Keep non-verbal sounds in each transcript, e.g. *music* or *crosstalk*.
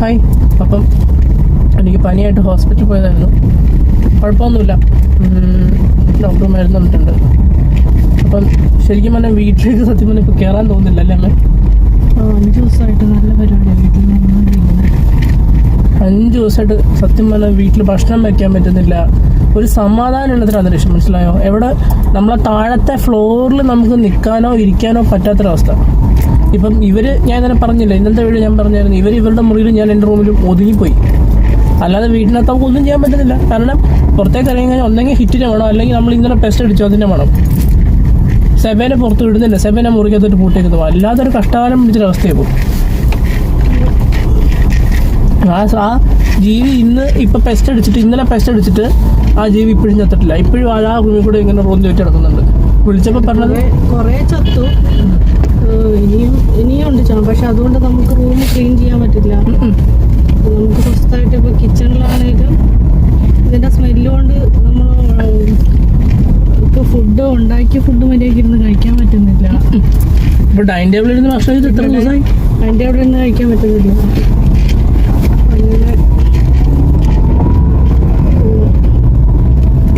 Hi അപ്പം എനിക്ക് പനിയായിട്ട് ഹോസ്പിറ്റലിൽ പോയതായിരുന്നു. കുഴപ്പമൊന്നുമില്ല. ഡോക്ടർ മരുന്ന് തന്നിട്ടുണ്ട് അപ്പം ശരിക്കും പറഞ്ഞാൽ വീട്ടിലേക്ക് സത്യം പറഞ്ഞാൽ ഇപ്പോൾ കയറാൻ തോന്നുന്നില്ല അല്ലേ അമ്മേ? അഞ്ച് ദിവസമായിട്ട് നല്ല പരിപാടിയാണ് വീട്ടിൽ അഞ്ച് ദിവസമായിട്ട് സത്യം പറഞ്ഞാൽ വീട്ടിൽ ഭക്ഷണം വയ്ക്കാൻ പറ്റുന്നില്ല. ഒരു സമാധാനമുള്ളതൊരു അന്തരീക്ഷം മനസ്സിലായോ? എവിടെ നമ്മളെ താഴത്തെ ഫ്ലോറിൽ നമുക്ക് നിൽക്കാനോ ഇരിക്കാനോ പറ്റാത്തൊരവസ്ഥ. ഇപ്പം ഇവർ ഞാൻ ഇന്നലെ പറഞ്ഞില്ല ഇന്നത്തെ വീഡിയോ ഞാൻ പറഞ്ഞായിരുന്നു. ഇവർ ഇവരുടെ മുറിയിൽ ഞാൻ എന്റെ റൂമിലും ഒതുങ്ങിപ്പോയി. അല്ലാതെ വീട്ടിനകത്ത് നമുക്ക് ഒന്നും ചെയ്യാൻ പറ്റുന്നില്ല. കാരണം പുറത്തേക്ക് ഇറങ്ങി കഴിഞ്ഞാൽ ഒന്നെങ്കിൽ ഹിറ്റിന് വേണം അല്ലെങ്കിൽ നമ്മൾ ഇന്നലെ ടെസ്റ്റ് അടിച്ചു അതിന്റെ വേണം. സെബേനെ പുറത്ത് വിടുന്നില്ല. സെബേനെ മുറിക്കകത്തോട്ട് അല്ലാതെ ഒരു കഷ്ടകാലം പിടിച്ചൊരവസ്ഥയായി പോകും ആ ആ ജീവി ഇന്ന് ഇപ്പം പെസ്റ്റ് അടിച്ചിട്ട് ഇന്നലെ പെസ്റ്റ് അടിച്ചിട്ട് ആ ജീവി ഇപ്പോഴും ചത്തിട്ടില്ല. ഇപ്പോഴും ആ റൂമിൽ കൂടെ ഇങ്ങനെ റോന്തി വെച്ച് നടക്കുന്നുണ്ട്. വിളിച്ചപ്പോൾ പറഞ്ഞത് കുറേ ചത്തു. ഇനിയും ഇനിയും ഉണ്ട് ചാ. പക്ഷെ അതുകൊണ്ട് നമുക്ക് റൂം ക്ലീൻ ചെയ്യാൻ പറ്റില്ല. നമുക്ക് സ്വസ്ഥമായിട്ട് ഇപ്പോൾ കിച്ചണിലാണെങ്കിലും ഇതിന്റെ സ്മെല്ല് കൊണ്ട് നമ്മൾ ഇപ്പോൾ ഫുഡ് ഉണ്ടാക്കിയ ഫുഡ് മര്യാദയ്ക്ക് ഇരുന്ന് കഴിക്കാൻ പറ്റുന്നില്ല. ഇപ്പൊ ഡൈനിങ് ടേബിളിൽ ഇരുന്ന് ഭക്ഷണം എത്ര ദിവസമായി? ഡൈനിങ് അവിടെ ഇരുന്ന് കഴിക്കാൻ പറ്റുന്നില്ല. അങ്ങനെ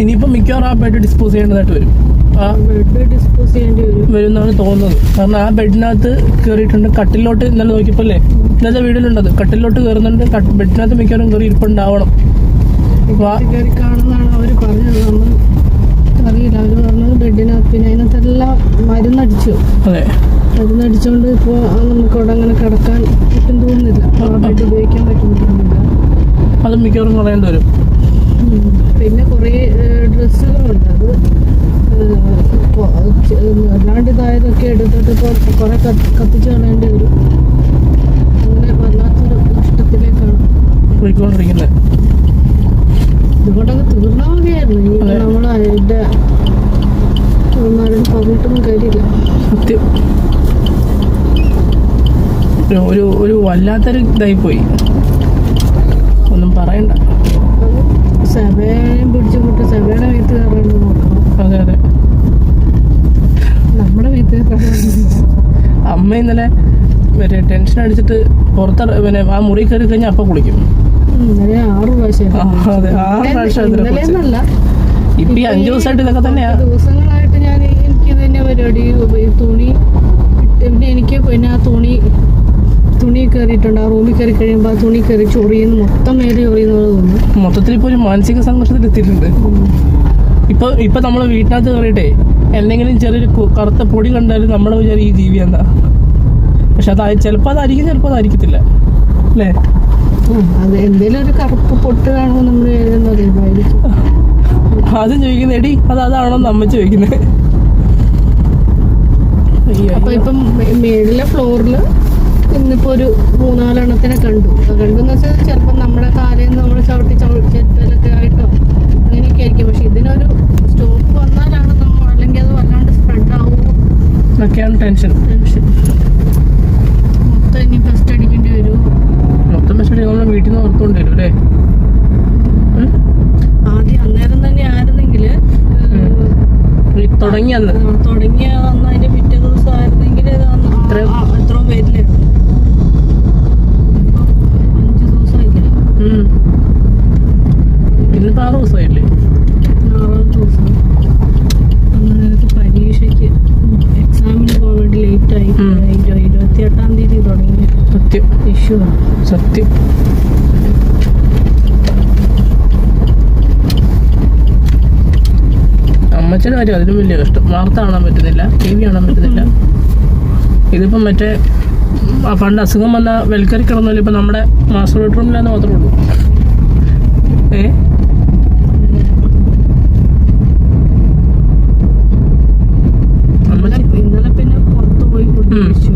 ഇനിയിപ്പോ മിക്കവാറും ആ ബെഡ് ഡിസ്പോസ് ചെയ്യേണ്ടതായിട്ട് വരും. ഡിസ്പോസ് ചെയ്യേണ്ടി വരും വരുമെന്നാണ് തോന്നുന്നത്. കാരണം ആ ബെഡിനകത്ത് കയറിയിട്ടുണ്ട് കട്ടിലോട്ട് ഇന്നലെ നോക്കിയപ്പോ അല്ലേ ഇന്നത്തെ വീടിലുണ്ടത്. കട്ടിലോട്ട് കയറുന്നുണ്ട് ബെഡിനകത്ത് മിക്കവാറും കയറി ഇരിപ്പുണ്ടാവണം. കയറി കാണുന്നതാണ് അവർ പറഞ്ഞത്. നമ്മൾ അറിയില്ല. അവർ പറഞ്ഞത് ബെഡിനകത്ത് പിന്നെ അതിനകത്തെല്ലാം മരുന്നടിച്ചു. അതെ. മരുന്നടിച്ചുകൊണ്ട് ഇപ്പോൾ നമുക്ക് അവിടെ അങ്ങനെ കിടക്കാൻ പറ്റും തോന്നുന്നില്ല. ബെഡ് ഉപയോഗിക്കാൻ പറ്റുന്നില്ല അത് മിക്കവാറും പറയേണ്ടി വരും. പിന്നെ കുറേ ഡ്രസ്സുകളുണ്ട്. അത് അല്ലാണ്ട് ഇതായതൊക്കെ എടുത്തിട്ട് ഇപ്പോൾ കുറേ കത്തി- കത്തിച്ച് കളയേണ്ടി വരും അങ്ങനെ വല്ലാത്തൊരു നഷ്ടത്തിലേക്കാണ്. പോയിക്കൊണ്ടിരിക്കുന്നത് ഇതുകൊണ്ടൊക്കെ തീർന്നാ ഇനി. നമ്മൾ അതിന്റെ ഒന്നാരും പറഞ്ഞിട്ടൊന്നും കാര്യമില്ല. സത്യം. ഒരു- ഒരു ഒരു വല്ലാത്തൊരു ഇതായി പോയി ഒന്നും പറയണ്ട. സെബേനെയും പിടിച്ചു കൂട്ടി സെബയുടെ വീട്ടിൽ കയറാണ്ട് നോക്കണം. അതെ അതെ. നമ്മുടെ വീട്ടിൽ അമ്മ ഇന്നലെ മറ്റേ ടെൻഷൻ അടിച്ചിട്ട് പുറത്ത് പിന്നെ ആ മുറി കയറി കഴിഞ്ഞാൽ അപ്പം കുളിക്കും. ഇന്നലെ ആറ് പ്രാവശ്യം അതെ ആറ് പ്രാവശ്യം അതിനെ കുറിച്ച് ഇപ്പൊ ഈ അഞ്ചു ദിവസമായിട്ട് ഇതൊക്കെ തന്നെയാ. ദിവസങ്ങളായിട്ട് ഞാൻ എനിക്ക് തന്നെ പരിപാടി തുണി പിന്നെ എനിക്ക് പിന്നെ ആ തുണി തുണി കയറിയിട്ടുണ്ട്. ആ റൂമിൽ കയറി കഴിയുമ്പോൾ ആ തുണി കയറി ചൊറിയുന്നു. മൊത്തം മേലെ ചൊറിയുന്ന തോന്നുന്നു. മൊത്തത്തിൽ ഇപ്പോൾ ഒരു മാനസിക സംഘർഷത്തിൽ എത്തിയിട്ടുണ്ട്. ഇപ്പൊ ഇപ്പൊ നമ്മളെ വീട്ടിനകത്ത് കയറിയിട്ടേ എന്തെങ്കിലും ചെറിയൊരു കറുത്ത പൊടി കണ്ടാലും നമ്മളെ വിചാരം ഈ ജീവി എന്താ. പക്ഷെ അത് ചിലപ്പോൾ അതായിരിക്കും ചിലപ്പോൾ അതായിരിക്കത്തില്ല. അല്ലേ? അത് എന്തേലും ഒരു കറുപ്പ് പൊട്ട് കാണുമ്പോൾ നമ്മൾ അത് ആദ്യം ചോദിക്കുന്നത് എടി അത് അതാണോ നമ്മ ചോദിക്കുന്നത് അപ്പൊ ഇപ്പം മേളിലെ ഫ്ലോറിൽ ഇന്നിപ്പോ ഒരു മൂന്നാലെണ്ണത്തിനെ കണ്ടു. കണ്ടു എന്ന് വെച്ചാൽ ചിലപ്പോൾ നമ്മുടെ കാലിൽ നിന്ന് നമ്മൾ ചവിട്ടി ചവിട്ടിലൊക്കെ ആയിട്ടോ അങ്ങനെയൊക്കെ ആയിരിക്കും. പക്ഷെ ഇതിനൊരു സ്റ്റോപ്പ് വന്നാലാണ് നമ്മൾ അല്ലെങ്കിൽ അത് വല്ലാണ്ട് സ്പ്രെഡ് ആവും. Tension tension. മൊത്തം ഇനി ഫസ്റ്റ് അടിക്കേണ്ടി വരും. മൊത്തം വെച്ചിട്ട് നമ്മൾ വീട്ടിൽ നിന്ന് ഓർത്തുകൊണ്ട് വരും അല്ലേ ആദ്യം അന്നേരം തന്നെ ആയിരുന്നെങ്കിൽ തുടങ്ങിയ തുടങ്ങിയ അന്ന് അതിന്റെ പിറ്റേ ദിവസം ആയിരുന്നെങ്കിൽ ഇത്രയും- ഇത്രയും വരില്ല അഞ്ച് ദിവസമായില്ലേ ഉം. ഇന്നിപ്പോ ആറ് ദിവസമായില്ലേ ആറാം ദിവസം പരീക്ഷയ്ക്ക് എക്സാമിന് ലേറ്റ് ആയി. ഇരുപത്തി എട്ടാം തീയതി തുടങ്ങി സത്യം. ഇഷ്യൂ ആണ്. സത്യം. അമ്മച്ചയുടെ കാര്യം അതിലും വലിയ കഷ്ടം. വാർത്ത കാണാൻ പറ്റുന്നില്ല ടി വി കാണാൻ പറ്റുന്നില്ല. *laughs* ഇതിപ്പം മറ്റേ പണ്ട് അസുഖം വന്ന വെൽക്കറി കിടന്നാലും ഇപ്പം നമ്മുടെ മാസ്റ്റർ ബെഡ്റൂമിലാന്ന് മാത്രമേ ഉള്ളൂ. ഏ ഇന്നലെ അമ്മച്ചി ഇന്നലെ പിന്നെ പുറത്ത് പോയി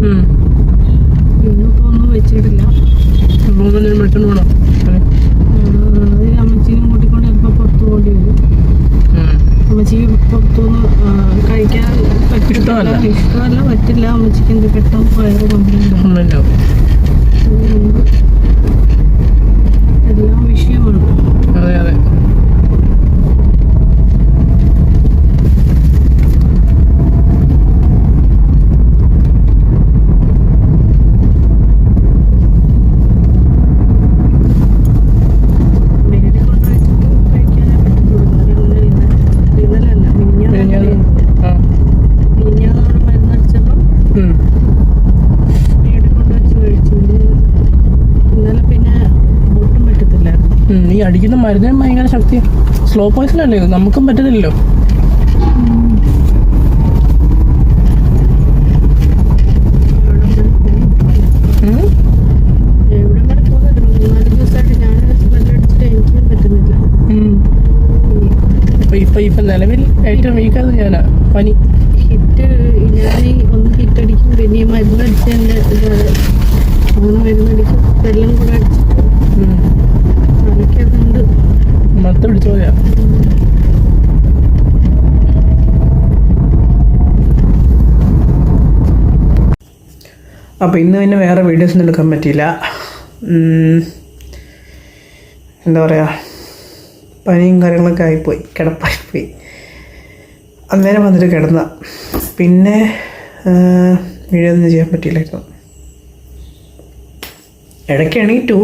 ഫുഡ് ഉം, കഴിച്ചു ഉം. ഇന്നിപ്പോ ഒന്നും വെച്ചിട്ടില്ല. റൂമിൽ പോകണം അത് അമ്മച്ചീനും കൂട്ടിക്കൊണ്ട് ചിലപ്പോൾ പുറത്ത് പോകേണ്ടി വരും. അമ്മച്ചിക്ക് പുറത്തുനിന്ന് കഴിക്കാൻ പറ്റില്ല. ഇഷ്ടമല്ല പറ്റില്ല. അമ്മച്ചിക്ക് എന്ത് പെട്ടെന്ന് വയറ് കംപ്ലൈന്റ് എല്ലാം വിഷയമാണ് അതെ അതെ. ഈ അടിക്കുന്ന മരുന്നിനും ഭയങ്കര ശക്തി. സ്ലോ പോയിസൺ അല്ലേ നമുക്കും പറ്റത്തില്ലല്ലോ. നിലവിൽ ഏറ്റവും വീക്കായത് ഞാനാ. പനി. ഹിറ്റ് ഒന്ന് ഹിറ്റ് അടിക്കും പിന്നെ ഈ മരുന്നടിച്ചതിന്റെ ഇതുപോലെ അങ്ങനെ മരുന്നടിക്കും വെള്ളം കൂടെ അടിച്ചിട്ട് മത്ത പിടിച്ചു പോയാ അപ്പോൾ ഇന്ന് പിന്നെ വേറെ വീഡിയോസ് ഒന്നും എടുക്കാൻ പറ്റിയില്ല. എന്താ പറയുക പനിയും കാര്യങ്ങളൊക്കെ ആയിപ്പോയി. കിടപ്പായിപ്പോയി. അന്നേരം വന്നിട്ട് കിടന്ന. പിന്നെ വീഡിയോ ഒന്നും ചെയ്യാൻ പറ്റിയില്ലായിരുന്നു. ഇടയ്ക്ക് എണീറ്റു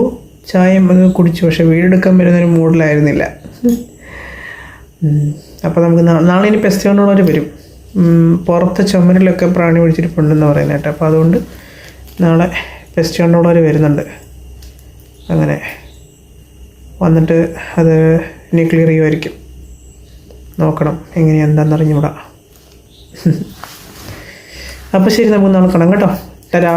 ചായയും ഒക്കെ കുടിച്ചു. പക്ഷെ വീടെടുക്കാൻ വരുന്നൊരു മൂഡിലായിരുന്നില്ല. അപ്പോൾ നമുക്ക് നാളെ ഇനി പെസ്റ്റ് കണ്ടുള്ളവർ വരും പുറത്ത് ചുമരിലൊക്കെ പ്രാണി പിടിച്ചിട്ടുണ്ടെന്ന് പറയുന്നത് കേട്ടോ. അപ്പോൾ അതുകൊണ്ട് നാളെ പെസ്റ്റ് കണ്ടുള്ളവർ വരുന്നുണ്ട്. അങ്ങനെ വന്നിട്ട് അത് ഇനി ക്ലിയർ ചെയ്യുമായിരിക്കും നോക്കണം എങ്ങനെയാ എന്താണെന്ന് അറിഞ്ഞുകൂടാ *laughs* അപ്പോൾ ശരി നമുക്ക് നാളെ കാണാം കേട്ടോ. തരാ